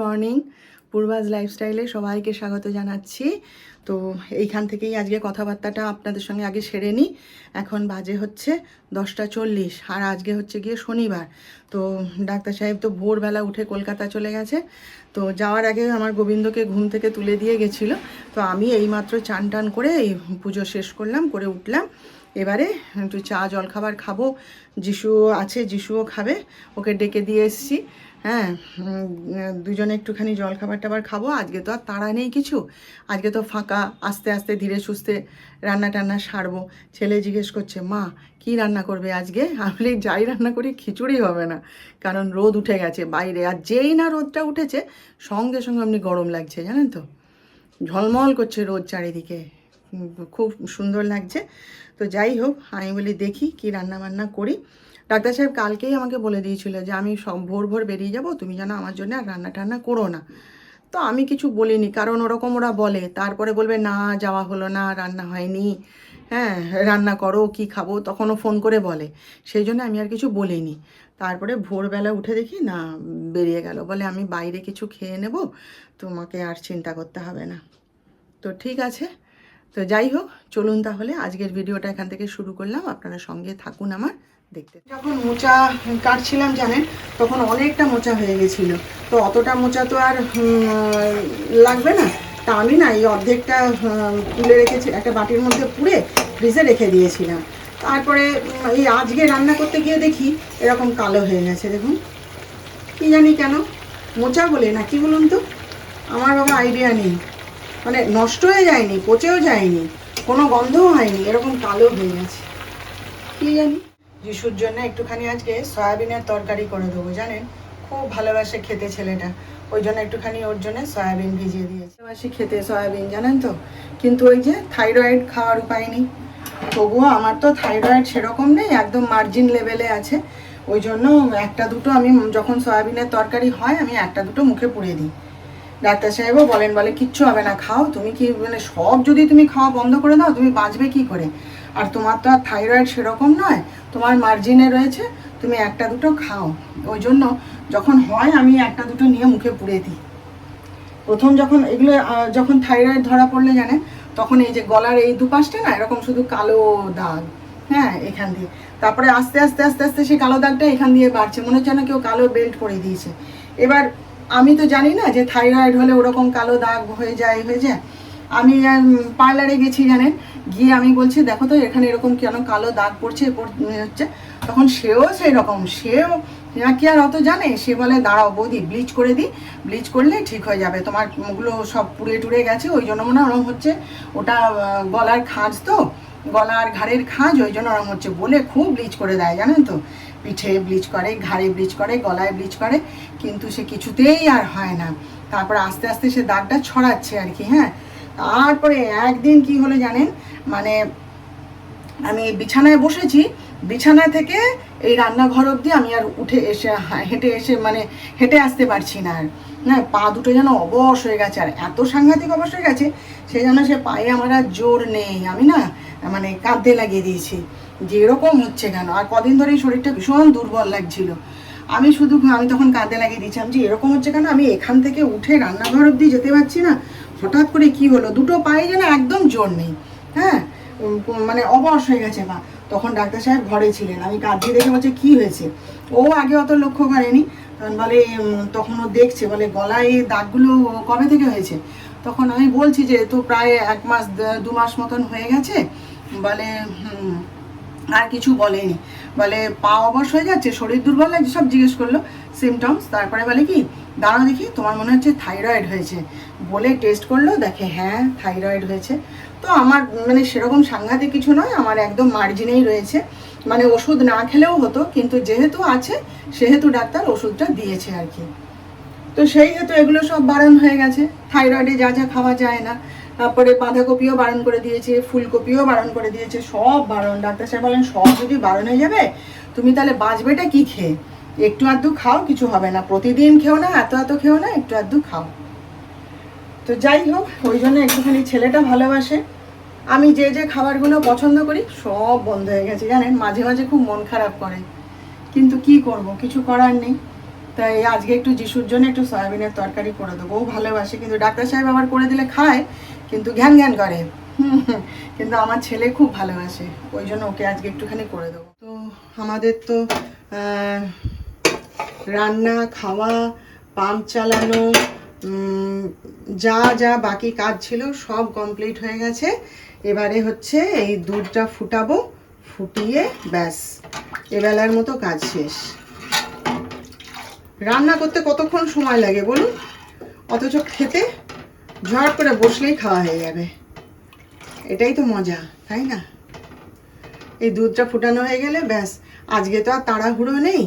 Morning পূর্বাজ লাইফস্টাইলে সবাইকে স্বাগত জানাচ্ছি। তো এইখান থেকেই আজকে কথাবার্তাটা আপনাদের সঙ্গে আগে সেরে নিই। এখন বাজে হচ্ছে দশটা চল্লিশ, আর আজকে হচ্ছে গিয়ে শনিবার। তো ডাক্তার সাহেব তো ভোরবেলা উঠে কলকাতা চলে গেছে। তো যাওয়ার আগে আমার গোবিন্দকে ঘুম থেকে তুলে দিয়ে গেছিল। তো আমি এইমাত্র চান টান করে এই পুজো শেষ করলাম, করে উঠলাম। এবারে একটু চা, জলখাবার খাব। যিশুও আছে, যিশুও খাবে। ওকে ডেকে দিয়ে এসছি। হ্যাঁ দুজনে একটুখানি জল খাবার টাবার খাব। আজকে তো আর তাড়া নেই কিছু। আজকে তো ফাঁকা, আস্তে আস্তে, ধীরে সুস্থে রান্না টান্না সারবো। ছেলে জিজ্ঞেস করছে, মা, কি রান্না করবে আজকে? আমি যাই রান্না করি, খিচুড়ি হবে না। কারণ রোদ উঠে গেছে বাইরে। আর যেই না রোদটা উঠেছে, সঙ্গে সঙ্গে আপনি গরম লাগছে, জানেন তো? ঝলমল করছে রোদ চারিদিকে। খুব সুন্দর লাগছে। তো যাই হোক, আমি বলি, দেখি কি রান্না বান্না করি। ডাক্তার সাহেব কালকেই আমাকে বলে দিয়েছিল যে, আমি সব ভোর ভোর বেরিয়ে যাব, তুমি যেন আমার জন্য আর রান্না টান্না করো না। তো আমি কিছু বলিনি, কারণ ওরকম ওরা বলে। তারপরে বলবে, না, যাওয়া হলো না, রান্না হয়নি। হ্যাঁ রান্না করো, কি খাব? তখনও ফোন করে বলে। সেই জন্য আমি আর কিছু বলিনি। তারপরে ভোরবেলা উঠে দেখি, না, বেরিয়ে গেল। বলে, আমি বাইরে কিছু খেয়ে নেব, তোমাকে আর চিন্তা করতে হবে না। তো ঠিক আছে। তো যাই হোক, চলুন তাহলে। আজকের ভিডিওটা এখান থেকে শুরু করলাম। আপনারা সঙ্গে থাকুন আমার। দেখতে। যখন মোচা কাটছিলাম, জানেন, তখন অনেকটা মোচা হয়ে গেছিল। তো অতটা মোচা তো আর লাগবে না। তা আমি না এই অর্ধেকটা তুলে রেখেছি, একটা বাটির মধ্যে পুড়ে ফ্রিজে রেখে দিয়েছিলাম। তারপরে এই আজকে রান্না করতে গিয়ে দেখি এরকম কালো হয়ে গেছে, দেখুন। কি জানি কেন? মোচা বলে না, কি বলুন তো? আমার বাবা আইডিয়া নেই। মানে নষ্ট হয়ে যায়নি, পচেও যায়নি, কোনো গন্ধও হয়নি, এরকম কালো হয়ে গেছে। কি জানি? যিশুর জন্য একটুখানি আজকে সয়াবিনের তরকারি করে দেবো, জানেন? খুব ভালোবাসে খেতে ছেলেটা। ওই জন্য একটুখানি ওর জন্য সয়াবিন ভিজিয়ে দিয়েছে। ভালোবাসি খেতে সয়াবিন, জানেন তো? কিন্তু ওই যে থাইরয়েড খাওয়ার উপায় নেই। তবুও আমার তো থাইরয়েড সেরকম নেই, একদম মার্জিন লেভেলে আছে। ওই জন্য একটা দুটো আমি যখন সয়াবিনের তরকারি হয়, আমি একটা দুটো মুখে পুড়ে দিই। ডাক্তার সাহেবও বলেন, বলে, কিচ্ছু হবে না, খাও। তুমি কি মানে সব যদি তুমি খাওয়া বন্ধ করে দাও, তুমি বাঁচবে কি করে? আর তোমার তো আর থাইরয়েড সেরকম নয়। তোমার মার্জিনে রয়েছে, তুমি একটা দুটো খাও। ওই জন্য যখন হয়, আমি একটা দুটো নিয়ে মুখে পুড়ে দিই। প্রথম যখন এগুলো যখন থাইরয়েড ধরা পড়লে জানে, তখন এই যে গলার এই দুপাশটা না, এরকম শুধু কালো দাগ হ্যাঁ এখান দিয়ে। তারপরে আস্তে আস্তে আস্তে আস্তে সেই কালো দাগটা এখান দিয়ে বাড়ছে, মনে হচ্ছে না কেউ কালো বেল্ট করে দিয়েছে। এবার আমি তো জানি না যে থাইরয়েড হলে ওরকম কালো দাগ হয়ে যায় হয়ে যায়। আমি পার্লারে গেছি জানেন গিয়ে আমি বলছি, দেখো তো, এখানে এরকম কেন কালো দাগ পড়ছে হচ্ছে। তখন সেও সেই রকম সেও কি আর অত জানে? সে বলে, দাঁড়াও বৌদি ব্লিচ করে দিই। ব্লিচ করলে ঠিক হয়ে যাবে। তোমার ওগুলো সব পুড়ে টুড়ে গেছে, ওই জন্য মনে হয় ওরম হচ্ছে। ওটা গলার খাঁজ তো, গলার ঘাড়ের খাঁজ, ওই জন্য ওরম হচ্ছে। বলে খুব ব্লিচ করে দেয়, জানেন তো? পিঠে ব্লিচ করে, ঘাড়ে ব্লিচ করে, গলায় ব্লিচ করে, কিন্তু সে কিছুতেই আর হয় না। তারপর আস্তে আস্তে সে দাগটা ছড়াচ্ছে আর কি হ্যাঁ? তারপরে একদিন কি হলো জানেন? মানে আমি বিছানায় বসেছি, বিছানা থেকে এই রান্নাঘর অবধি আমি আর উঠে এসে, হেঁটে এসে মানে হেঁটে আসতে পারছি না আর। হ্যাঁ পা দুটো যেন অবশ হয়ে গেছে আর এত সাংঘাতিক অবশ হয়ে গেছে, সে যেন সে পায়ে আমার আর জোর নেই। আমি না মানে কাঁদতে লাগিয়ে দিয়েছি যে এরকম হচ্ছে কেন? আর কদিন ধরে এই শরীরটা ভীষণ দুর্বল লাগছিল। আমি শুধু, আমি তখন কাঁদতে লাগিয়ে দিয়েছিলাম যে এরকম হচ্ছে কেন? আমি এখান থেকে উঠে রান্নাঘর অবধি যেতে পারছি না। হঠাৎ করে কি হলো? দুটো পায়ে যেন একদম জোর নেই। হ্যাঁ? মানে অবশ হয়ে গেছে পা তখন ডাক্তার সাহেব ঘরে ছিলেন। আমি কাঁদতে দেখে বলছে, কি হয়েছে? ও আগে অত লক্ষ্য করেনি। বলে তখন ও দেখছে। বলে, গলায় দাগগুলো কবে থেকে হয়েছে? তখন আমি বলছি যে, তো প্রায় এক মাস, দু মাস মতন হয়ে গেছে। বলে আর কিছু বলেনি। বলে, পা অবশ হয়ে যাচ্ছে, শরীর দুর্বল লাগছে? সব জিজ্ঞেস করল সিমটমস তারপরে বলে কি, দাঁড়াও দেখি, তোমার মনে হচ্ছে থাইরয়েড হয়েছে। বলে টেস্ট করল, দেখে হ্যাঁ থাইরয়েড হয়েছে। তো আমার মানে সেরকম সাংঘাতিক কিছু নয়, আমার একদম মার্জিনেই রয়েছে। মানে ওষুধ না খেলেও হতো, কিন্তু যেহেতু আছে, সেহেতু ডাক্তার ওষুধটা দিয়েছে আর কি। তো সেই হেতু এগুলো সব বারণ হয়ে গেছে। থাইরয়েডে যা যা খাওয়া যায় না। তারপরে বাঁধাকপিও বারণ করে দিয়েছে, ফুলকপিও বারণ করে দিয়েছে, সব বারণ। ডাক্তার সাহেব বলেন, সব যদি বারণ হয়ে যাবে, তুমি তাহলে বাঁচবেটা কি খেয়ে? একটু আধটু খাও, কিছু হবে না। প্রতিদিন খেও না, এত এত খেও না, একটু আধটু খাও। তো যাই হোক, ওই জন্য একটুখানি ছেলেটা ভালোবাসে। আমি যে যে খাবারগুলো পছন্দ করি, সব বন্ধ হয়ে গেছে, জানেন? মাঝে মাঝে খুব মন খারাপ করে। কিন্তু কি করব? কিছু করার নেই। তাই আজকে একটু যিশুর জন্য একটু সয়াবিনের তরকারি করে দেবো। ও ভালোবাসে, কিন্তু ডাক্তার সাহেব আবার করে দিলে খায়, কিন্তু ঘ্যান ঘ্যান করে। কিন্তু আমার ছেলে খুব ভালোবাসে, ওই জন্য ওকে আজকে একটুখানি করে দেবো। তো আমাদের তো রান্না, খাওয়া, পাম্প চালানো যা যা বাকি কাজ ছিল সব কমপ্লিট হয়ে গেছে। এবারে হচ্ছে এই দুধটা ফুটাবো, ফুটিয়ে ব্যাস, এবেলার মতো কাজ শেষ। রান্না করতে কতক্ষণ সময় লাগে বলুন? অথচ খেতে ঝড় করে বসলেই খাওয়া হয়ে যাবে। এটাই তো মজা, তাই না? এই দুধটা ফুটানো হয়ে গেলে ব্যাস, আজকে তো আর তাড়াহুড়ো নেই।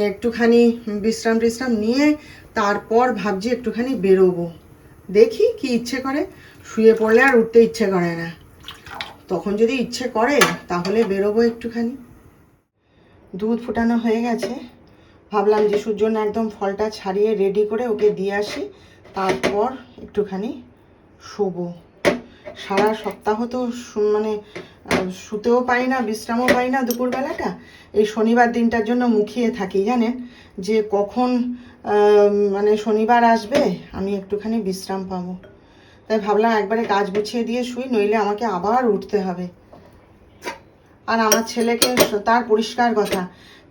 একটুখানি বিশ্রাম টিশ্রাম নিয়ে তারপর ভাবছি একটুখানি বেরোবো। দেখি কি ইচ্ছে করে। শুয়ে পড়লে আর উঠতে ইচ্ছে করে না। তখন যদি ইচ্ছে করে, তাহলে বেরোবো একটুখানি। দুধ ফুটানো হয়ে গেছে। ভাবলাম যে জন্য একদম ফলটা ছাড়িয়ে রেডি করে ওকে দিয়ে আসি। তারপর একটুখানি শোবো। সারা সপ্তাহ তো মানে শুতেও পাই না, বিশ্রামও পাই না দুপুরবেলাটা। এই শনিবার দিনটার জন্য মুখিয়ে থাকি, জানেন? যে কখন মানে শনিবার আসবে, আমি একটুখানি বিশ্রাম পাবো। তাই ভাবলাম একবারে কাজ গুছিয়ে দিয়ে শুই, নইলে আমাকে আবার উঠতে হবে। আর আমার ছেলেকে তার পরিষ্কার কথা,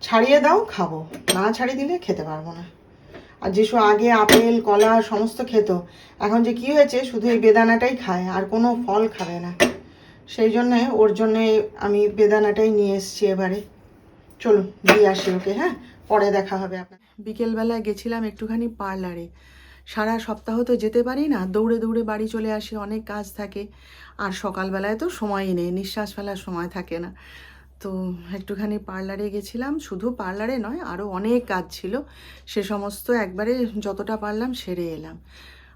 ছাড়িয়ে দাও, খাব। না ছাড়িয়ে দিলে খেতে পারব না। আর যেসব আগে আপেল, কলা, সমস্ত খেত। এখন যে কি হয়েছে, শুধু এই বেদানাটাই খায়, আর কোনো ফল খাবে না। সেই জন্যে, ওর জন্যে আমি বেদানাটাই নিয়ে এসেছি এবারে। চলুন, দিয়ে আসি ওকে হ্যাঁ? পরে দেখা হবে আপনার। বিকেলবেলায় গেছিলাম একটুখানি পার্লারে। সারা সপ্তাহ তো যেতে পারি না, দৌড়ে দৌড়ে বাড়ি চলে আসি, অনেক কাজ থাকে। আর সকালবেলায় তো সময়ই নেই, নিঃশ্বাস ফেলার সময় থাকে না। তো একটুখানি পার্লারে গেছিলাম, শুধু পার্লারে নয় আরও অনেক কাজ ছিল। সে সমস্ত একবারে যতটা পারলাম সেরে এলাম।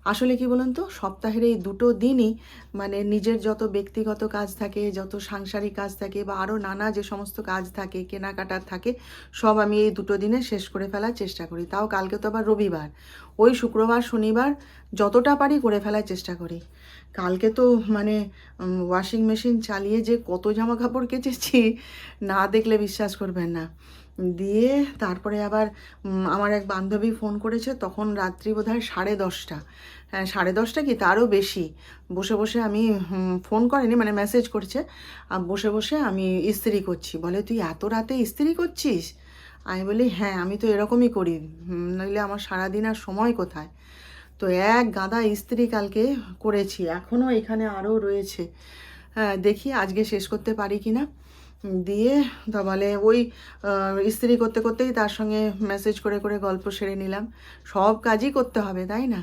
আসলে কি বলুন তো, সপ্তাহের এই দুটো দিনই মানে নিজের যত ব্যক্তিগত কাজ থাকে, যত সাংসারিক কাজ থাকে বা আরও নানা যে সমস্ত কাজ থাকে, কেনাকাটার থাকে, সব আমি এই দুটো দিনে শেষ করে ফেলার চেষ্টা করি। তাও কালকে তো আবার রবিবার। ওই শুক্রবার, শনিবার যতটা পারি করে ফেলার চেষ্টা করি। কালকে তো মানে ওয়াশিং মেশিন চালিয়ে যে কত জামা কাপড় কেচেছি, না দেখলে বিশ্বাস করবেন না। দিয়ে তারপরে আবার আমার এক বান্ধবী ফোন করেছে, তখন রাত্রি বোধহয় সাড়ে দশটা। হ্যাঁ সাড়ে দশটা কি? তারও বেশি। বসে বসে আমি ফোন করেনি মানে মেসেজ করছে। আর বসে বসে আমি ইস্ত্রি করছি। বলে, তুই এত রাতে ইস্ত্রি করছিস? আমি বলি হ্যাঁ আমি তো এরকমই করি। নইলে আমার সারাদিন আর সময় কোথায়? তো এক গাদা ইস্ত্রি কালকে করেছি। এখনও এখানে আরও রয়েছে। হ্যাঁ দেখি আজকে শেষ করতে পারি কি না দিয়ে তা বলে ওই ইস্ত্রি করতে করতেই তার সঙ্গে মেসেজ করে করে গল্প সেরে নিলাম। সব কাজই করতে হবে, তাই না?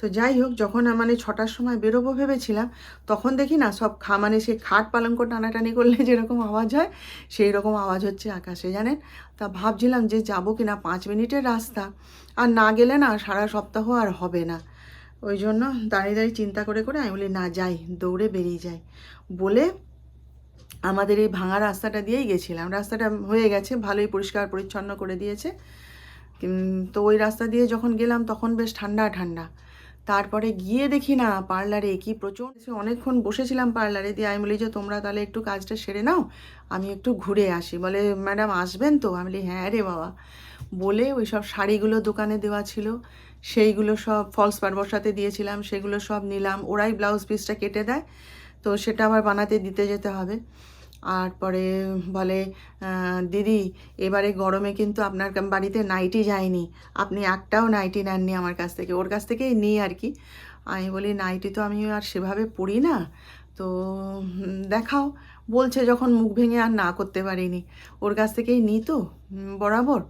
তো যাই হোক, যখন মানে ছটার সময় বেরোবো ভেবেছিলাম, তখন দেখি না সব খা মানে সে খাট পালঙ্ক টানাটানি করলে যেরকম আওয়াজ হয় সেই রকম আওয়াজ হচ্ছে আকাশে, জানেন? তা ভাবছিলাম যে যাব কি না, পাঁচ মিনিটের রাস্তা, আর না গেলে না সারা সপ্তাহ আর হবে না। ওই জন্য দাঁড়িয়ে দাঁড়িয়ে চিন্তা করে করে আমি বলি, না, যাই, দৌড়ে বেরিয়ে যাই। বলে আমাদের এই ভাঙা রাস্তাটা দিয়েই গেছিলাম। রাস্তাটা হয়ে গেছে, ভালোই পরিষ্কার পরিচ্ছন্ন করে দিয়েছে। তো ওই রাস্তা দিয়ে যখন গেলাম, তখন বেশ ঠান্ডা ঠান্ডা। তারপরে গিয়ে দেখি না পার্লারে কি প্রচুর অনেকক্ষণ বসেছিলাম পার্লারে দিয়ে আমি বলি যে, তোমরা তাহলে একটু কাজটা সেরে নাও, আমি একটু ঘুরে আসি। বলে, ম্যাডাম, আসবেন তো? আমি বলি হ্যাঁ রে বাবা। বলে ওই সব শাড়িগুলো দোকানে দেওয়া ছিল, সেইগুলো সব ফলস পার বসাতে দিয়েছিলাম, সেগুলো সব নিলাম, ওরাই ব্লাউজ পিসটা কেটে দেয়, তো সেটা আবার বানাতে দিতে যেতে হবে। আর পরে বলে দিদি, এবারে গরমে কিন্তু আপনার বাড়িতে নাইটি যায়নি। আপনি একটাও নাইটি নেননি আমার কাছ থেকে। ওর কাছ থেকেই নিই আর কি। আমি বলি নাইটি তো আমি আর সেভাবে পরি না। তো দেখাও। বলছে যখন মুখ ভেঙে আর না করতে পারিনি। ওর কাছ থেকেই নিই তো বরাবর।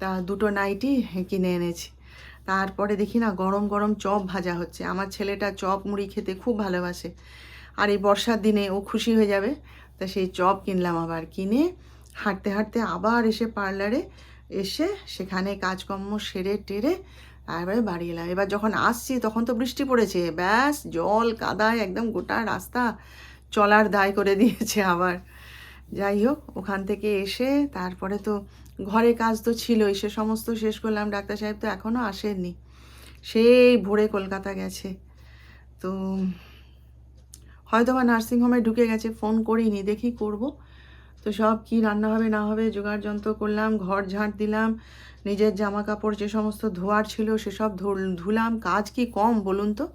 তা দুটো নাইটি কিনে এনেছি। তারপরে দেখি না, গরম গরম চপ ভাজা হচ্ছে। আমার ছেলেটা চপ মুড়ি খেতে খুব ভালোবাসে। আর এই বর্ষার দিনে ও খুশি হয়ে যাবে। তা সেই চপ কিনলাম আবার। কিনে হাঁটতে হাঁটতে আবার এসে পার্লারে এসে সেখানে কাজকর্ম সেরে টেরে তারপরে বাড়ি এলাম। এবার যখন আসছি তখন তো বৃষ্টি পড়েছে। ব্যাস, জল, কাদায় একদম গোটা রাস্তা চলার দায় করে দিয়েছে আবার। যাই হোক, ওখান থেকে এসে তারপরে তো ঘরে কাজ তো ছিলই, সে সমস্ত শেষ করলাম। ডাক্তার সাহেব তো এখনও আসেননি। সেই ভোরে কলকাতা গেছে। তো হয়তো বা নার্সিংহোমে ঢুকে গেছে ফোন করিনি, দেখি করব। তো সব কি রান্না হবে, না হবে, জোগাড় যন্ত্র করলাম, ঘর ঝাঁট দিলাম, নিজের জামা কাপড় যে সমস্ত ধোয়ার ছিল, সেসব ধুল- ধুলাম, কাজ কি কম বলুন তো?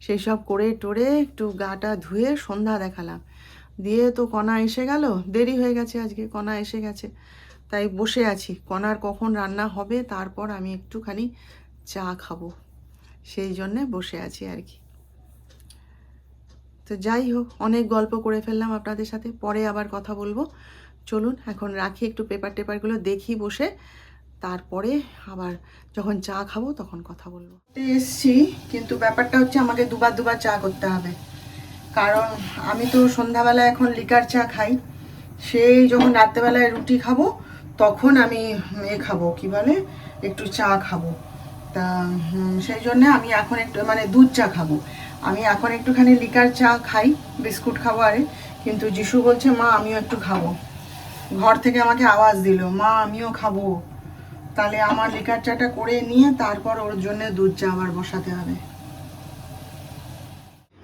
সেই সব করে টোরে একটু গাটা ধুয়ে সন্ধ্যা দেখালাম। দিয়ে তো কণা এসে গেল, দেরি হয়ে গেছে আজকে, কণা এসে গেছে। তাই বসে আছি, কণার কখন রান্না হবে, তারপর আমি একটুখানি চা খাব। সেই জন্যে বসে আছি আর কি। তো যাই হোক, অনেক গল্প করে ফেললাম আপনাদের সাথে। পরে আবার কথা বলব। চলুন, এখন রাখি একটু পেপার টেপারগুলো দেখি বসে। তারপরে আবার যখন চা খাব তখন কথা বলব। এসছি, কিন্তু ব্যাপারটা হচ্ছে আমাকে দুবার দুবার চা করতে হবে। কারণ আমি তো সন্ধ্যাবেলা এখন লিকার চা খাই। সেই যখন রাত্রেবেলায় রুটি খাব, তখন আমি এ খাব, কি বলে? একটু চা খাব। তা সেই জন্য আমি এখন একটু মানে দুধ চা খাব। আমি এখন একটুখানি লিকার চা খাই, বিস্কুট খাব আরে। কিন্তু যিশু বলছে, মা, আমিও একটু খাব। ঘর থেকে আমাকে আওয়াজ দিল, মা, আমিও খাব। তাহলে আমার লিকার চাটা করে নিয়ে তারপর ওর জন্য দুধ চা আবার বসাতে হবে।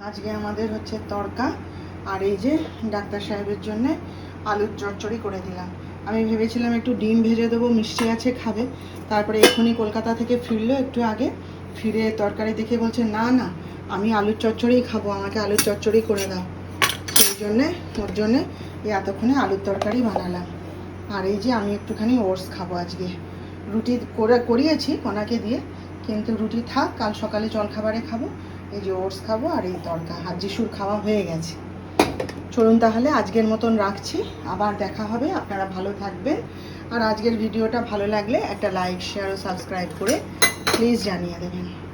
আজকে আমাদের হচ্ছে তরকা আর এই যে ডাক্তার সাহেবের জন্যে আলুর চচ্চড়ি করে দিলাম। আমি ভেবেছিলাম একটু ডিম ভেজে দেবো, মিষ্টি আছে, খাবে। তারপরে এখনই কলকাতা থেকে ফিরলো একটু আগে। ফিরে তরকারি দেখে বলছে, না না, আমি আলুর চচ্চড়িই খাব, আমাকে আলুর চচ্চড়ি করে দাও। সেই জন্যে, ওর জন্যে এই এতক্ষণে আলুর তরকারি বানালাম। আর এই যে আমি একটুখানি ওটস খাব আজকে। রুটি করে, করিয়েছি কনাকে দিয়ে, কিন্তু রুটি থাক, কাল সকালে জলখাবারে খাব। এই যে ওটস খাব আর এই তরকা, আর যিশুর খাওয়া হয়ে গেছে। চলুন তাহলে আজকের মতন রাখছি। আবার দেখা হবে, আপনারা ভালো থাকবেন। আর আজকের ভিডিওটা ভালো লাগলে একটা লাইক, শেয়ার ও সাবস্ক্রাইব করে প্লিজ জানিয়ে দেবেন।